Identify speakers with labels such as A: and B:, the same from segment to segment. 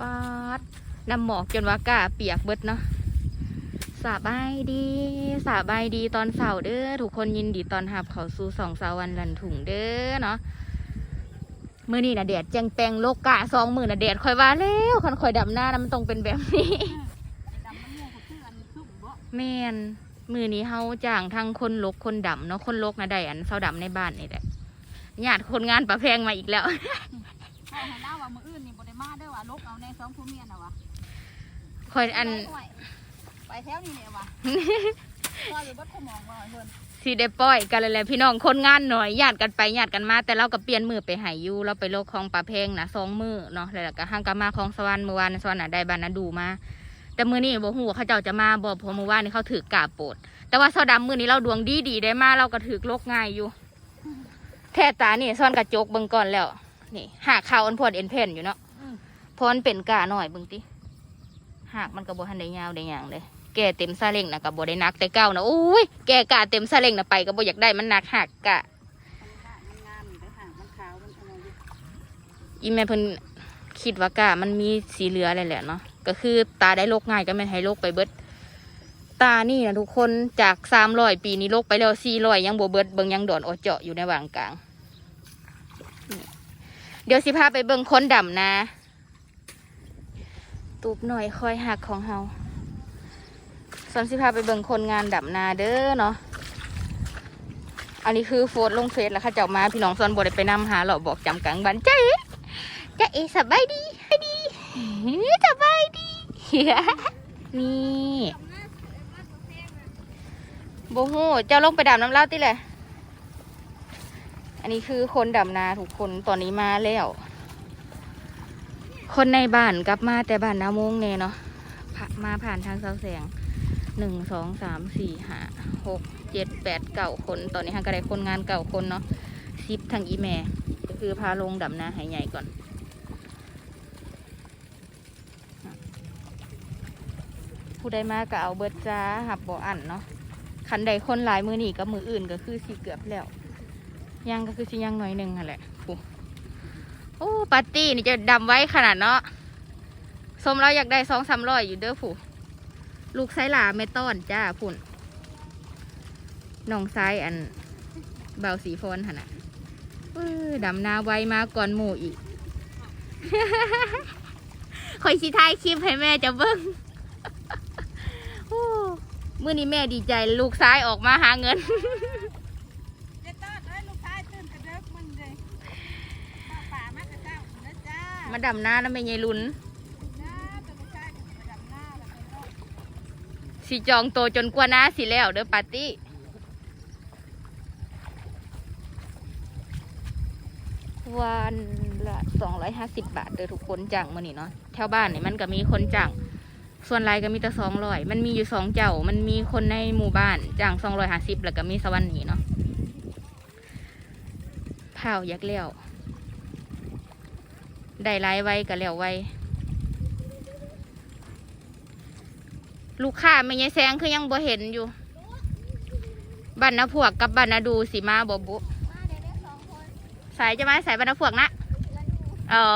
A: ปาดน้ำหมอกจนว่ากาเปียกเบิดเนาะสาบายดีสาบายดีตอนเสาร์เด้อทุกคนยินดีตอนหับเขาสู่สองสาววันลันถุงเด้อเนาะมือนี้นะแดดแจงแปงโลกกะสองมือนะแดดคอยว่าแล้วคันคอยดำหน้านะมันต้องเป็นแบบนี้
B: เมบ่
A: แม่นมือนี้เฮาจ้างทั้งคนลกคนดำเนาะคนลกนะได้อันเสาดำในบ้านนี่แหละญาติคนงานประแพงมาอีกแล้ว
B: พ่อให้เล่าว่ามื้ออื่นนี่บ่ได้มาเด้อว่าลกเอาในสองผู้เมียน่ะว่ะ
A: คอยอัน
B: ไปแถวนี้เนี่ยว่ะพ่ออยู่บ่ขมองว่าเพิ่น
A: สิได้ปล่อยกันเลยแหละพี่น้องคนงานหน่อยญาติกันไปญาติกันมา แต่เราก็เปลี่ยนมือไปหายอยู่เราไปโลกของปลาเพงนะสองมือเนาะแล้วก็ห้างกามาของสวรรค์เมื่อวานสวรรค์น่ะได้บานนาดูมาแต่มือนี้บ่ฮู้ว่าเขาเจ้าจะมาบ่เพราะเมื่อวานนี่เขาถือกาโปด แต่ว่าเสาดำมือนี้เราดวงดีดีได้มาเราก็ถือโลกง่ายอยู่ แท้ตานี่ซ่อนกระจกเบิ่งก่อนแล้ว นี่หากข่าวอันพอดเอ็นเพนอยู่เนาะเพราะมันเป็นกาหน่อยเบิ่งติหากมันก็บ่ทันได้ยาวได้หยังเลยแก่เต็มซาเล้งนะก็บ่ได้หนักแต่เก้านะโอ้ยแก่กะเต็มซาเล้งนะไปก็บ่อยากได้มันหนักหักกะ
B: มันงามนี่ไปห่างมันขาวมันอะไรอยู่
A: อีแม่เพิ่นคิดว่ากะมันมีสีเหลืออะไรแหละเนาะก็คือตาได้โรคง่ายก็ไม่นให้โรคไปเบิดตานี่นะทุกคนจากสามร้อยปีนี้โรคไปแล้วสี่ร้อยยังบ่เบิดเบิ่งยังดอนออเจาะอยู่ในวางกลางนี่ เดี๋ยวสิพาไปเบิ่งคนดำนะ ตูบหน่อยคอยหักของเฮาส่วนสิพาไปเบิ่งคนงานดำนาเด้อเนาะอันนี้คือโฟดลงเฟซแล้วเข้าเจ้ามาพี่น้องซอนบได้ไปนำหาหรอบอกจำกลางบันใจจะเอสบายดีสบายดีสบายดีนี่โบฮูเจ้าลงไปดำน้ำเล่าติเลย อันนี้คือคนดำนาทุกคนตอนนี้มาแล้ว คนในบ้านกลับมาแต่บ้านนาโมงเนเนาะผ่ามาผ่านทางเสาแสงหนึ่งสองสามสี่ห้าหกเจ็ดแปดเก้าคน ตอนนี้ฮะก็ไดคนงานเก่าคนเนาะซิปทางอีแม่ ก็คือพาลงดำนาให้ใหญ่ก่อนผู้ใดมาก็เอาเบิดจ้าหับบ่อันเนาะคันใดคนหลายมือหนีกับมืออื่นก็คือสิเกือบแล้ว ยังก็คือสิยังหน่อยหนึ่งหั่นแหละผู้โอ้ปาร์ตี้นี่จะดำไว้ขนาดเนาะสมเราอยากได้สองสามร้อยอยู่เด้อผู้ลูกไซหลาไม่ต้อนจ้าพุ่นน้องซ้ายอันเบาสีฟอนหันอะเออดำนาไวมาก่อนหมู่อีกคอยสิท้ายคลิปให้แม่จะเบิ้งโอ้มื่อนี้แม่ดีใจลูกซ้ายออกมาหาเงิน
B: เจ๊ต้อนเอ้ยลูกชายตื่นกระเดิกมันเลยป่าป่ามากระเจ้าเด้อจ้า
A: มาดำหน้าแล้วไม่ยายลุนสีจองโตจนกว่าหน้าสิแล้วเด้อปาร์ตี้วันละสองร้อยห้าสิบบาทเด้อทุกคนจ้างมื่อนี้เนาะแถวบ้านนี่มันก็มีคนจ้างส่วนรายก็มีแต่สองร้อยมันมีอยู่สองเจ้า มันมีคนในหมู่บ้านจ้างสองร้อยห้าสิบแล้วก็มีสวรรค์นี่เนาะเผาอยากเลี้ยว ได้รายไวก็แล้วไวลูกค้าไม่ยายแซงคือยังบ่เห็นอยู่บันนาพวกกับบันนาดูสิมาบ่บุสายจะมาสายบันนาพวกนะอ๋อ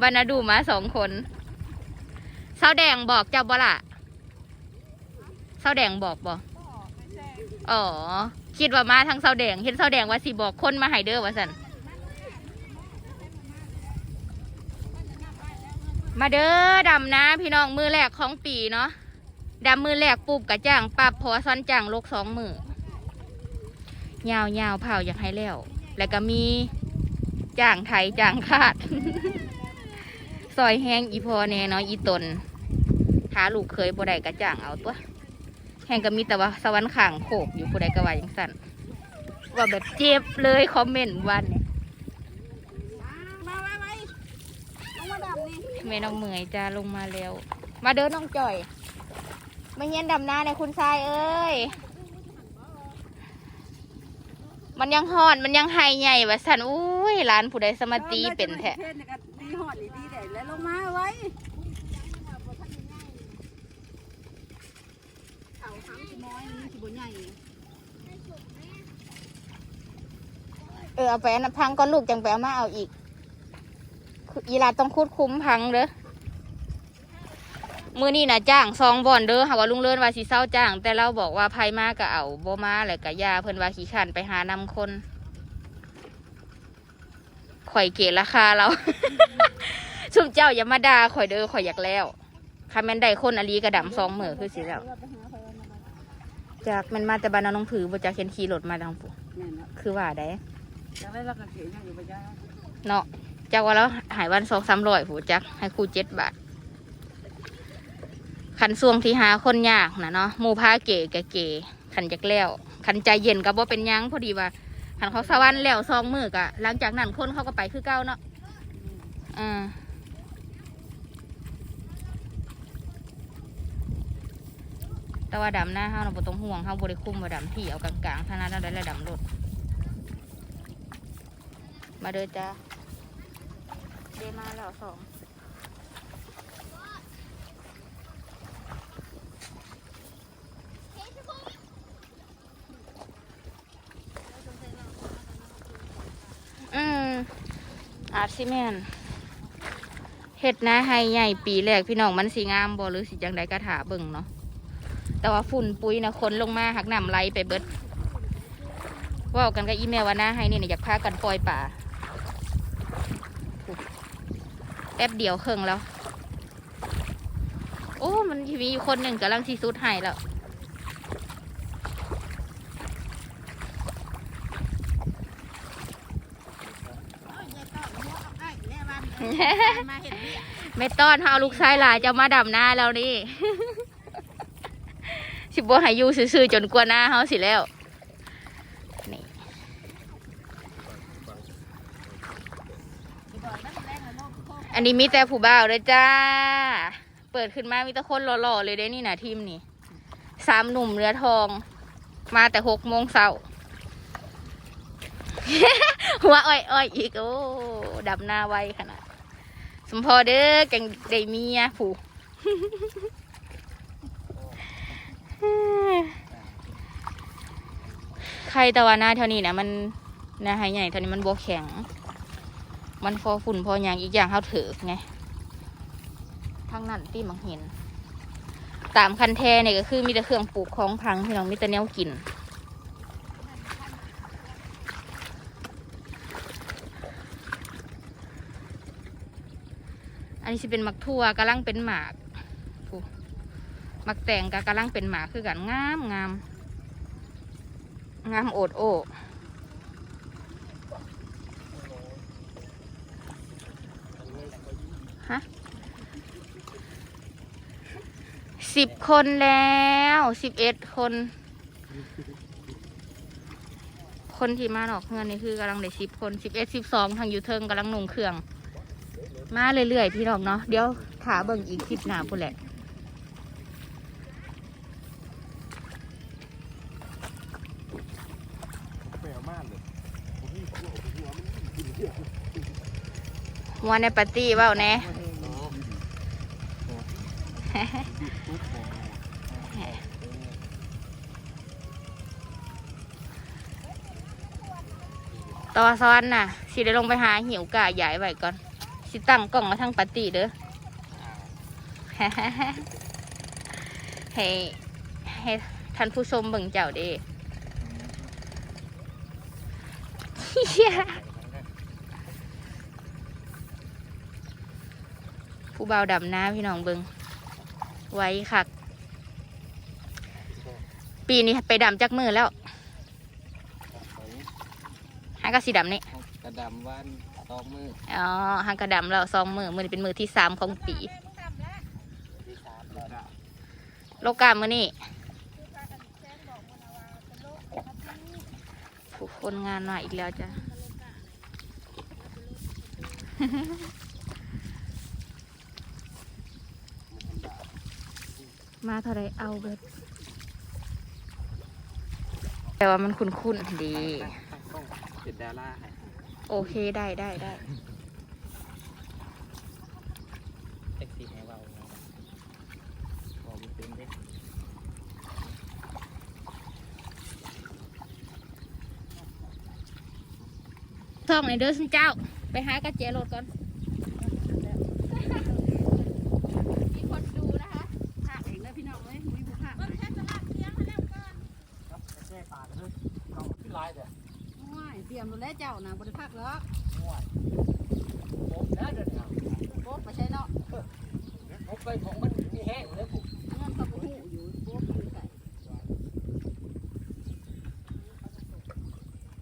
A: บันนาดูมาสองคนเสาแดงบอกเจ้าบ่ล่ะเสาแดงบอกบ่
B: ก็ไม่แซง
A: อ๋อ คิดว่ามาทางเสาแดง เห็นเสาแดงว่าสิบอกคนมาให้เด้อว่าสัน มาเด้อดำนะพี่น้องมือแรกของปีเนาะดำมือแรกปุบกะจ้างปับพราะว่าซ้อนจ้างลกสองมือยาวยาวเผาอยากให้แล้ว แล้วก็มีจ้างไทยจ้างคาดซอยแห้งอีพอแน่เนาะอีตนหาลูกเคยบ่ได้กะจ้างเอาตัวแห่งก็มีแต่ว่าสวรรค์ข่างโขกอยู่ผู้ใดก็ว่าอย่างสั่นว่าแบบเจ็บเลยคอมเมนต์วันเนี่ย
B: มาไว้ไว้ลงมาดำนี่
A: แม่น้องเหมยจะลงมาแล้ว มาเดินน้องจ่อยมาเฮียนดำนาเนี่ยคุณทรายเอ้ย มันยังหอนมันยังไฮใหญ่ว่าสันอุ้ยร้านผู้ใดสมาตีเป็นแท้
B: เทศเนี่ยก็ดีหอดดีดีได้แล้วลงมาไว้เขาทำสิน้อยนี่สิบ่ใหญ่
A: เออเอาไปอันนั้นพังก้อนลูกจังไปเอามาเอาอีก อีหลาต้องคูดคุ้มพังเด้อมือนี่นะจ้างซองบ่อนเด้อหากว่าลุงเลินว่าสิเศร้าจ้าง แต่เราบอกว่าภัยมาก็เอาบ่มาแล้วก็ยาเพิ่นว่าขี้ขันไปหานำคน ข่อยเกะราคาเราซุมเจ้าอย่ามาด่าข่อยเด้อข่อยอยากแล้วคันแม่นได้คนอลีกระดำซองมือคือสิแล้ว จากมันมาแต่บ้านน้องผือบ่จากเห็นขี่รถมาทางผู้
B: แม่นเนาะ
A: คือว่าได้
B: จังได้เราก็เขียนยังอยู่บ่จ้า
A: เนาะ จากว่าแล้วหายวันสองสามร้อยผู้จักให้ครูเจ็ดบาทขันส่วงที่หาคนยากนะเนาะหมู่พาเก๋กะเก๋ขันจักแล้วขันใจเย็นก็บ่เป็นยังพอดีว่าขันเขาสวรรค์แล้วซองมือกะหลังจากนั้นคนเขาก็ไปคือเก้าเนาะอ่าแต่ว่าดำหน้าเฮาเราบ่ต้องห่วงเฮาบ่ได้คุมว่าดำที่เอากลางๆเท่านั้นเราได้ระดำรถมาเด้อจ้า เดมาแล้วสองอืมอาจสิแม่นเฮ็ดนะให้ใหญ่ปีแรกพี่น้องมันสีงามบ่หรือสิจังใดกระถาเบิ่งเนาะแต่ว่าฝุ่นปุ๋ยนะคนลงมาหักนำไหลไปเบิดว่ากันกับอีเมลว่านะให้นี่นะอยากพากันปล่อยป่า แป๊บเดียวเครื่องแล้ว โอ้ มันมีอยู่คนหนึ่งกำลังซีซูดให้แล้วไม่ต้อนเฮาลูกชายหลายจะมาดำหน้าแล้วนี่ สิบโบห้อยูซื่อๆจนกว่าหน้าเฮาสิแล้ว นี่ อันนี้มีแต่ผู้บ่าวเลยจ้า เปิดขึ้นมามีแต่คนหล่อๆเลยเด้นี่นะทีมนี่สามหนุ่มเรือทอง มาแต่หกโมงเช้าหัวอ้อยๆอีกโอ้ดำหน้าไวขนาดสมพอเด้อแกงได้เมียผู้ใครต่ว่าหน้าเท่านี้นะมันน้าหายใหญ่เท่านี้มันบวแข็ง มันพอฝุ่นพออย่างอีกอย่างเขาถือไงทางนั้นตีมังเห็น ตามคันแท้เนี่ยก็คือมีแต่เครื่องปลูกของพังพี่น้องมีแต่แนวกินอันนี้สิเป็นหมักทั่วกำลังเป็นหมากหมักแต่งกกำลังเป็นหมากคือกันงามงามงามโอดโอ ฮะสิบคนแล้วสิบเอ็ดคน คนที่มาหนอกเงินนี่คือกำลังได้สิบคนสิบเอ็ดสิบสองทางยูเทิงกำลังนุ่งเครื่อง มาเรื่อยๆพี่น้องเนาะเดี๋ยวขาเบิ่งอีกคลิปหน้าพุ่นแหละ
C: วันกินเยอะ
A: หัวในปาร์ตี้เปล่าน่ ตอซ้อนน่ะ สิได้ลงไปหาหิวกะใหญ่ไว้ก่อน สิตั้งกล่องมาทั้งปาร์ตี้เด้อให้ให้ท่านผู้ชมเบิ่งเจ้าเด้เหี้ยผู้เบาดำน้าพี่น้องเบิง ไว้คักปีนี้ไปดำจักมือแล้วหากระสีดำนี่
C: กระดำวันสองมือ
A: อ๋อหางกระดำแล้วสองมือมือนี้เป็นมือที่สามของปี
C: ที่สามแล้ว
A: โลกามือนี่ผู้คนงานมาอีกแล้วจ้ะ มาเท่าไรเอาเบิดแต่ว่ามันคุ้นๆดี
C: เป็นดาราให้
A: โอเคได้ได้ได้
C: แท็กซี่ให้เราบอกมันเป็นเด้
A: ท่องในเด้อสิเจ้า ไปหากระเจรถก่อน เจ้า
B: นะบริภาคหรอก
C: ง่วผมนะเดี๋ยวนี้
B: โป๊กไปใช่เนาะ
C: ผมไปของมันมีแห้งเลยผม
B: เงินกับหูอยู่โป๊กอยู่ใส่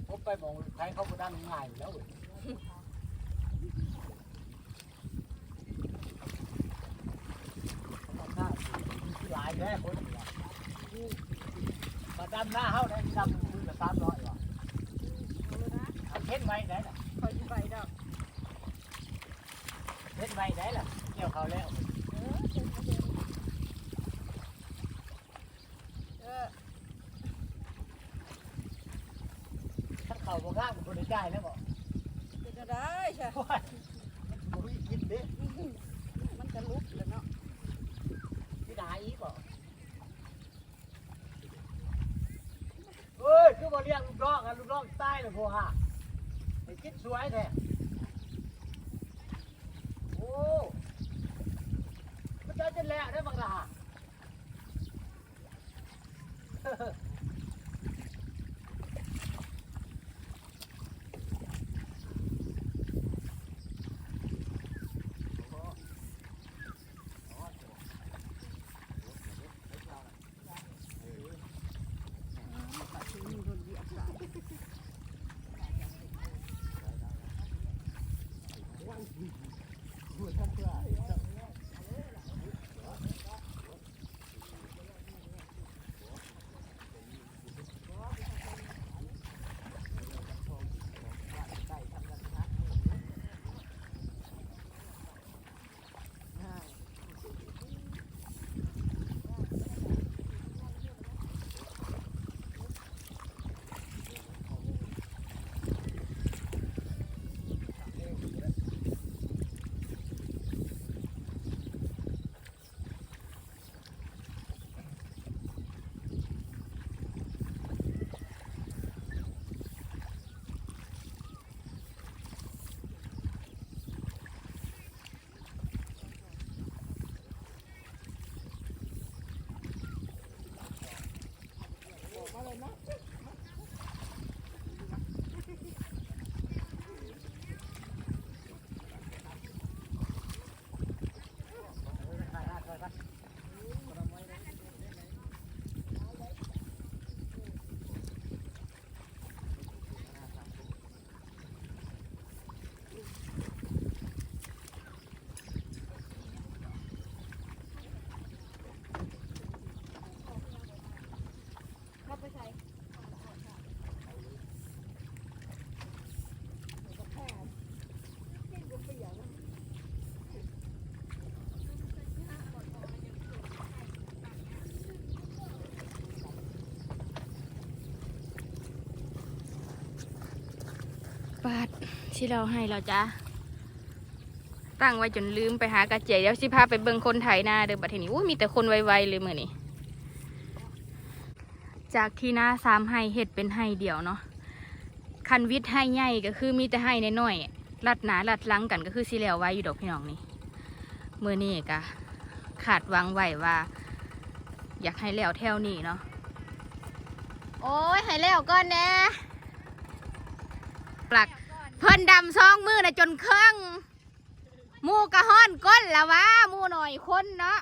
C: ผมไปมองใครเขาก็ดันง่ายอยู่แล้วเว้ยหน้าที่หลายแท้คนเดียวมาดำหน้าเฮาได้ดำมือละสามร้อย ว่ะเอาเห็นไหมได้ล่ะ
B: คอยอยู่ไปดอก
C: เห็นไหมได้ล่ะเกี่ยวเขาแล้ว
B: เออเพิ่นก็เดินเออ
C: ถ้าเขาบ่ข้างมันคนได้จ่ายแล้วบ่
B: เป็นอะไรใช่
C: โอ้ยมันบ่มีกินเด้
B: มันจะลุกแล้วเนาะ
C: ที่ไหนอีกบ่เอ้ยคือบ่เลี้ยงลูกน้องกันลูกน้องตายเลยพ่อฮะไอ้ คิดสวยแท้โอ้มันจะจะแหละได้บางละ
B: บา
A: ทที่เราให้เราจ้าตั้งไว้จนลืมไปหากระเจียเดี๋ยวสิพาไปเบิ่งคนไทยหน้าเด้อบัดทีนี้อู้มีแต่คนไวๆเลยมือนี้จากที่หน้าสามให้เห็ดเป็นให้เดียวเนาะคันวิทย์ให้ใหญ่ก็คือมีแต่ให้น้อยๆลัดหนาลัดลังกันก็คือสิแล้วไว้อยู่ดอกพี่น้องนี่มือนี้ก็ขาดวังไว้ว่า อยากให้แล้วแถวนี้เนาะโอ้ยให้แล้วก่อนแน่ ปลัก เพิ่นดำซองมือนะจนเครื่องมูกระห้อนก้นละวะมูหน่อยคนเนาะ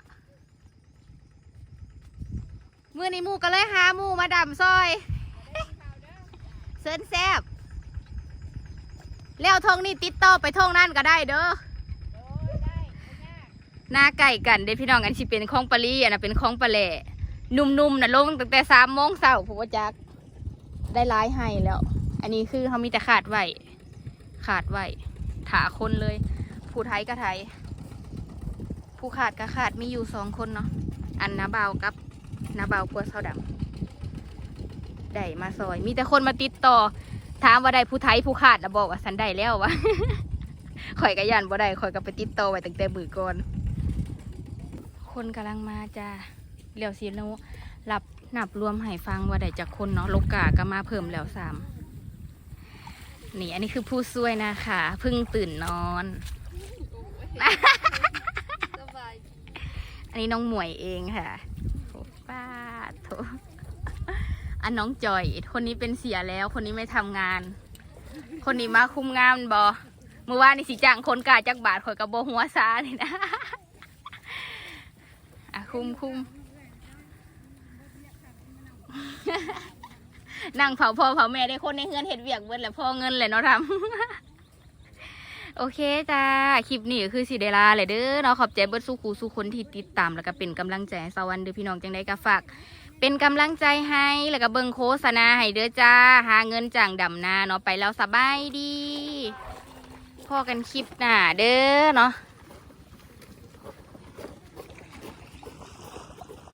A: มือในมูก็เลยหามูมาดำซอยเซินแซบแล้วทงนี่ติดต่อไปทงนั่นก็ได้เด้อหน้าไก่กันเด้พี่น้องอันสิเป็นของปลาลีอันนะเป็นของปลาแหล่นุ่มๆนะลงตั้งแต่สามโมงเช้าผมว่าจักได้ร้ายให้แล้ว อันนี้คือเขามีแต่ขาดไว้ขาดไว้ถาคนเลย ผู้ไทยก็ไทย ผู้ขาดก็ขาดมีอยู่สองคนเนาะอันนาเบาวกับนาเบาวกลัวเสาดำได้มาซอย มีแต่คนมาติดต่อ ถามว่าได้ผู้ไทยผู้ขาดนะบอกว่าสันได้แล้ววะข่อยกระยันบ่ได้ข่อยก็ไปติดต่อไว้ตั้งแต่มือก่อนคนกำลังมาจ้าเหลียวสีโนหลับนับรวมให้ฟังว่าได้จากคนเนาะโลกาก็มาเพิ่มแล้วสาม นี่อันนี้คือผู้ช่วยนะคะเพิ่งตื่นนอน
B: สบาย
A: อันนี้น้องหมวยเองค่ะโถป้าโถอันน้องจอย คนนี้เป็นเสียแล้ว คนนี้ไม่ทำงาน คนนี้มาคุมงามบอเมื่อวานนี่สิจ้างคนกาจักบาทข่อยกับโบหัวซานี่นะอะคุมคุม นั่งเผาพ่อเผาแม่ได้คนในเฮือนเห็ดเวียกเบิดแหละพ่อเงินแหละเนาะทำโอเคจ้า คลิปนี้คือสิเดลาเลยเด้อเนาะขอบใจเบิดสู้ครูสู้คนที่ติดตามแล้วก็เป็นกำลังใจให้สวรรค์เด้อพี่น้องจังได้ก็ฝากเป็นกำลังใจให้แล้วก็เบิ่งโฆษณาให้เด้อจ้า หาเงินจ่างดำนาเนาะไปแล้วสบายดีพ่อกันคลิปหน้าเด้อเนาะ